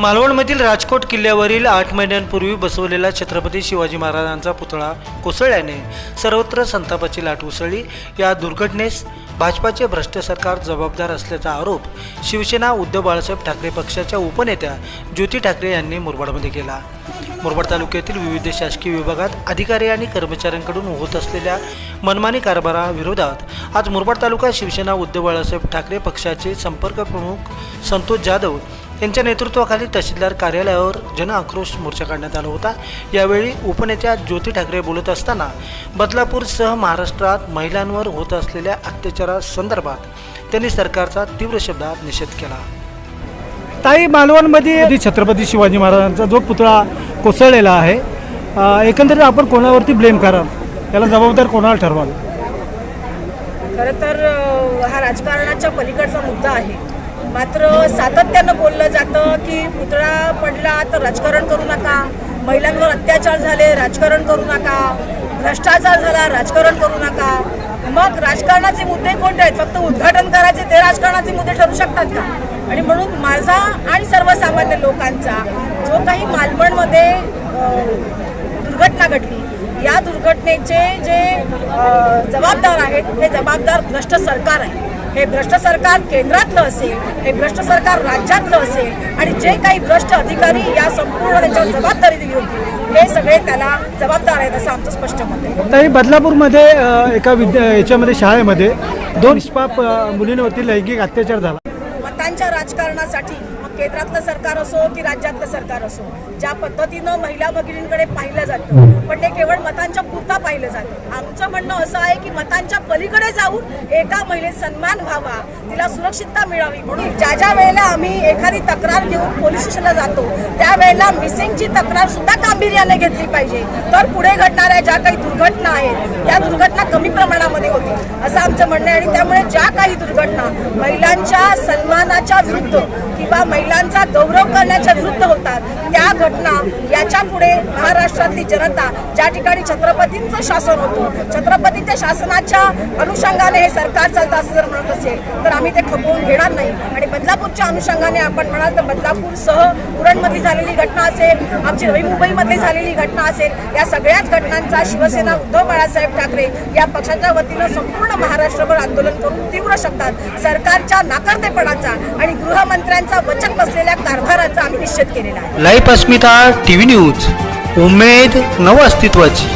मालवणमधील राजकोट किल्ल्यावरील आठ महिन्यांपूर्वी बसवलेला छत्रपती शिवाजी महाराजांचा पुतळा कोसळल्याने सर्वत्र संतापाची लाट उसळली. या दुर्घटनेस भाजपाचे भ्रष्ट सरकार जबाबदार असल्याचा आरोप शिवसेना उद्धव बाळासाहेब ठाकरे पक्षाच्या उपनेत्या ज्योती ठाकरे यांनी मुरबाडमध्ये केला. मुरबाड तालुक्यातील विविध शासकीय विभागात अधिकारी आणि कर्मचाऱ्यांकडून होत असलेल्या मनमानी कारभाराविरोधात आज मुरबाड तालुका शिवसेना उद्धव बाळासाहेब ठाकरे पक्षाचे संपर्क प्रमुख संतोष जाधव यांच्या नेतृत्वाखाली तहसीलदार कार्यालयावर जन आक्रोश मोर्चा काढण्यात आला होता. यावेळी उपनेत्या ज्योती ठाकरे बोलत असताना बदलापूरसह महाराष्ट्रात महिलांवर होत असलेल्या अत्याचारासंदर्भात त्यांनी सरकारचा तीव्र शब्दात निषेध केला. ताई मालवणमध्ये छत्रपती शिवाजी महाराजांचा जो पुतळा कोसळलेला आहे. एकंदरीत आपण कोणावरती ब्लेम कराल? त्याला जबाबदार कोणाला ठरवाल? खरं तर हा राजकारणाच्या पलीकडचा मुद्दा आहे. मात्र सातत्यानं बोललं जातं की पुतळा पडला तर राजकारण करू नका. महिलांवर अत्याचार झाले राजकारण करू नका भ्रष्टाचार झाला राजकारण करू नका. मग राजकारणाचे मुद्दे कोणते आहेत? फक्त उद्घाटन करायचे ते राजकारणाचे मुद्दे ठरू शकतात का? आणि म्हणून माझा आणि सर्वसामान्य लोकांचा जो काही मालवणमध्ये दुर्घटना घडली या दुर्घटनेचे जे जबाबदार आहेत हे जबाबदार भ्रष्ट सरकार आहे. हे भ्रष्ट सरकार केंद्रातलं असेल हे भ्रष्ट सरकार राज्यातलं असेल आणि जे काही भ्रष्ट अधिकारी या संपूर्ण त्याच्यावर जबाबदारी दिली होती हे सगळे त्याला जबाबदार आहेत असं आमचं स्पष्ट मत आहे. तरी बदलापूरमध्ये एका विद्या याच्यामध्ये शाळेमध्ये दोन निष्पाप मुलींवरती लैंगिक अत्याचार झाला. महिलांच्या राजकारणासाठी मग केंद्रातलं सरकार असो की राज्यातलं सरकार असो ज्या पद्धतीनं महिला भगिनींकडे पाहिलं जातं पण ते केवळ मतांच्या पुरता पाहिलं जातं. आमचं म्हणणं असं आहे की मतांच्या पलीकडे जाऊन एका महिलेत सन्मान व्हावा तिला सुरक्षितता मिळावी. म्हणून ज्या ज्या वेळेला आम्ही एखादी तक्रार घेऊन पोलीस स्टेशनला जातो त्यावेळेला मिसिंगची तक्रार सुद्धा गांभीर्याने घेतली पाहिजे. तर पुढे घडणाऱ्या ज्या काही दुर्घटना आहेत त्या दुर्घटना कमी प्रमाणामध्ये होतील असं आमचं म्हणणं आहे. आणि त्यामुळे ज्या काही दुर्घटना महिलांच्या सन्मानाच्या विरुद्ध किंवा महिलांचा गौरव करण्याच्या विरुद्ध होतात. त्या घटना याच्यापुढे महाराष्ट्रातली जनता ज्या ठिकाणी छत्रपतींचं शासन होतं छत्रपतींच्या शासनाच्या अनुषंगाने हे सरकार चालतं असं जर म्हणत असेल तर आम्ही ते खपवून घेणार नाही. आणि बदलापूरच्या अनुषंगाने आपण म्हणाल तर बदलापूरसह उरणमध्ये झालेली घटना असेल आमची नवी मुंबईमध्ये झालेली घटना असेल या सगळ्याच घटनांचा शिवसेना उद्धव बाळासाहेब ठाकरे या पक्षाच्या वतीनं संपूर्ण महाराष्ट्रभर आंदोलन करून तीव्र शकतात सरकारच्या नाकर्तेपणाचा आणि गृहमंत्र्यांचा वचक बसलेल्या कारभाराचा आम्ही निषेध केलेला आहे. लाईफ अस्मिता टी व्ही न्यूज उमेद नव अस्तित्वाची